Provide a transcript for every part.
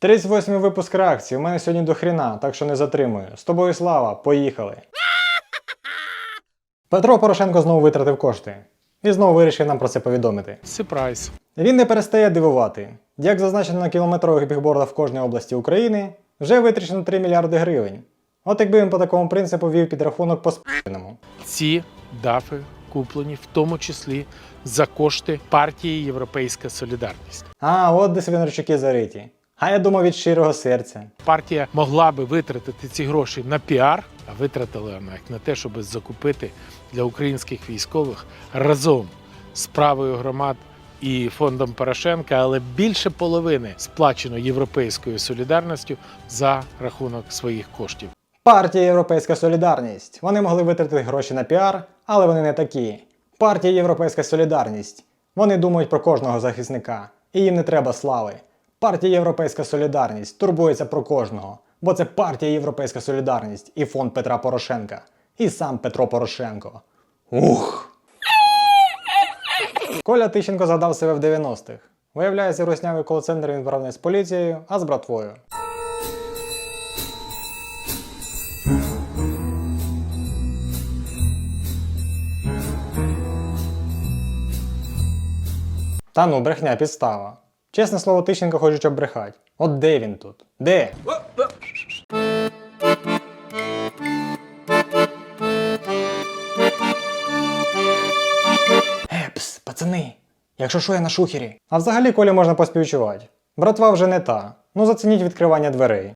38 випуск реакції. У мене сьогодні до хріна, так що не затримую. З тобою слава, поїхали. Петро Порошенко знову витратив кошти. І знову вирішив нам про це повідомити. Сюрприз. Він не перестає дивувати. Як зазначено на кілометрових бігбордах в кожній області України, вже витрачено 3 мільярди гривень. От якби він по такому принципу вів підрахунок по спільному. Ці дафи куплені в тому числі за кошти партії Європейська Солідарність. А, от де свинарчуки зариті. А я думав від щирого серця. Партія могла би витратити ці гроші на піар, а витратила вона їх на те, щоб закупити для українських військових разом з правою громад і фондом Порошенка, але більше половини сплачено європейською солідарністю за рахунок своїх коштів. Партія Європейська Солідарність. Вони могли витратити гроші на піар, але вони не такі. Партія Європейська Солідарність. Вони думають про кожного захисника, і їм не треба слави. Партія Європейська Солідарність турбується про кожного, бо це партія Європейська Солідарність і фонд Петра Порошенка. І сам Петро Порошенко. Ух! Коля Тищенко згадав себе в 90-х. Виявляється, руснявий колоцентр він брав не з поліцією, а з братвою. Та ну, брехня підстава. Чесне слово, Тищенко хочуть обрехати. От де він тут? Де? Епс, пацани, якщо що я на шухері. А взагалі Колі можна поспівчувати. Братва вже не та. Ну зацініть відкривання дверей.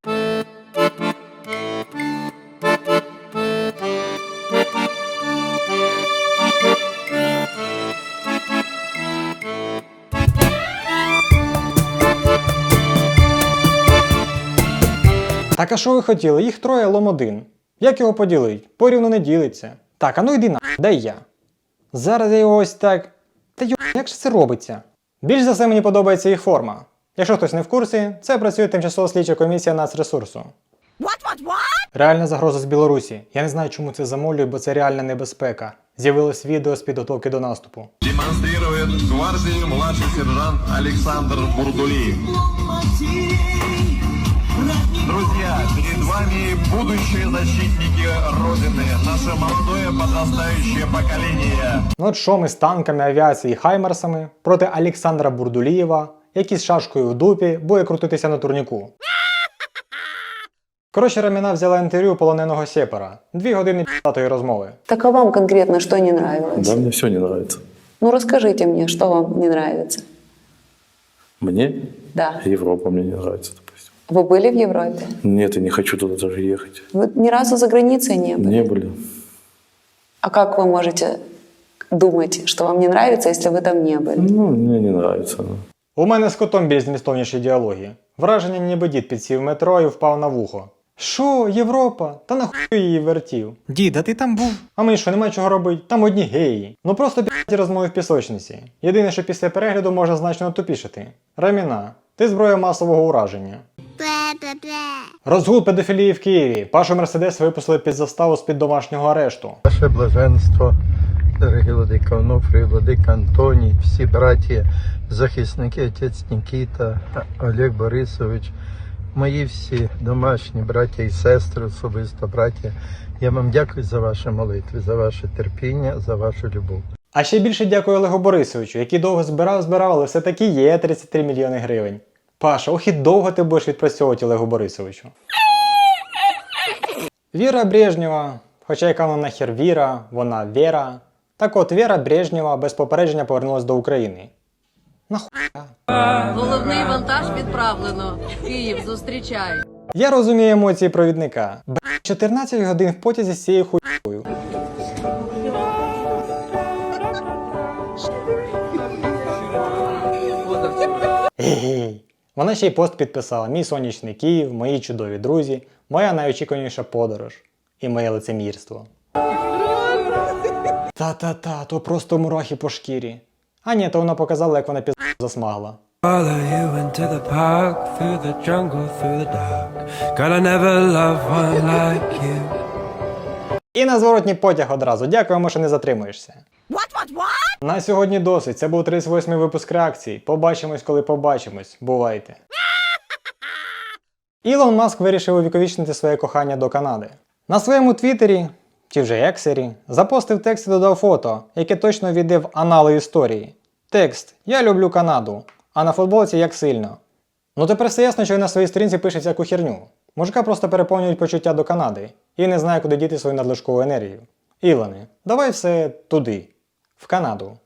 Так а що ви хотіли? Їх троє лом один. Як його поділить? Порівну не ділиться. Так, а ну йди на, дай я. Зараз я його ось так. Та йо, як же це робиться? Більш за все мені подобається їх форма. Якщо хтось не в курсі, це працює тимчасова слідча комісія нацресурсу. What, what, what? Реальна загроза з Білорусі. Я не знаю, чому це замовлюю, бо це реальна небезпека. З'явилось відео з підготовки до наступу. Демонстрирует гвардии младший сержант Александр Бурдулиев. Друзья, перед вами будущие защитники Родины, наше молодое подрастающее поколение. Ну от що ми з танками, авіацією і хаймерсами проти Олександра Бурдулієва, який з шашкою в дупі буде крутитися на турніку. Коротше, Раміна взяла інтерв'ю полоненого сепара. Дві години п'ятої розмови. Так а вам конкретно что не нравилось? Да, мне все не нравится. Ну расскажите мне, что вам не нравится. Мне Да. Европа мне не нравится. Вы были в Европе? Нет, я не хочу туда даже ехать. Вы ни разу за границей не были? Не были. А как вы можете думать, что вам не нравится, если вы там не были? Ну, мне не нравится. она. У мене з котом більш змістовніші діалоги. Враження, ніби дід підсів в метро і впав на вухо. Що, Європа? Та нахуй її вертів. Діда, ти там був? А мені що, нема чого робити? Там одні геї. Ну просто п'яті розмови в пісочниці. Єдине, що після перегляду можна значно тупішити. Раміна, ти зброя масового ураження. Розгул педофілії в Києві. Пашу Мерседес випустили під заставу з-під домашнього арешту. Ваше блаженство, дорогий владика Онуфрій, владика Антоній, всі браті, захисники, отець Нікіта, Олег Борисович, мої всі домашні браття і сестри, особисто браття. Я вам дякую за ваші молитви, за ваше терпіння, за вашу любов. А ще більше дякую Олегу Борисовичу, який довго збирав, збирав, але все-таки є 33 мільйони гривень. Паша, ох і довго ти будеш відпрацьовувати Олегу Борисовичу. Віра Брежнєва, хоча яка вона нахер Віра, вона Віра. Так от Віра Брежнєва без попередження повернулась до України. Нахуя? Головний вантаж відправлено. Київ зустрічай. Я розумію емоції провідника. Б 14 годин в потязі з цією хуйою. Вона ще й пост підписала: Мій сонячний Київ, мої чудові друзі, моя найочікуваніша подорож і моє лицемірство. Та-та-та, то просто мурахи по шкірі. А ні, то вона показала, як вона піз засмагла. І на зворотній потяг одразу. Дякуємо, що не затримуєшся. What, what, what? На сьогодні досить. Це був 38-й випуск реакції. Побачимось, коли побачимось. Бувайте. Ілон Маск вирішив увіковічнити своє кохання до Канади. На своєму твіттері, чи вже ексері, запостив текст і додав фото, яке точно війде в анали історії. Текст Я люблю Канаду, а на футболці як сильно. Ну тепер все ясно, що він на своїй сторінці пише всяку херню. Мужика просто переповнюють почуття до Канади і не знає, куди діти свою надлишкову енергію. Ілоне, давай все туди, в Канаду.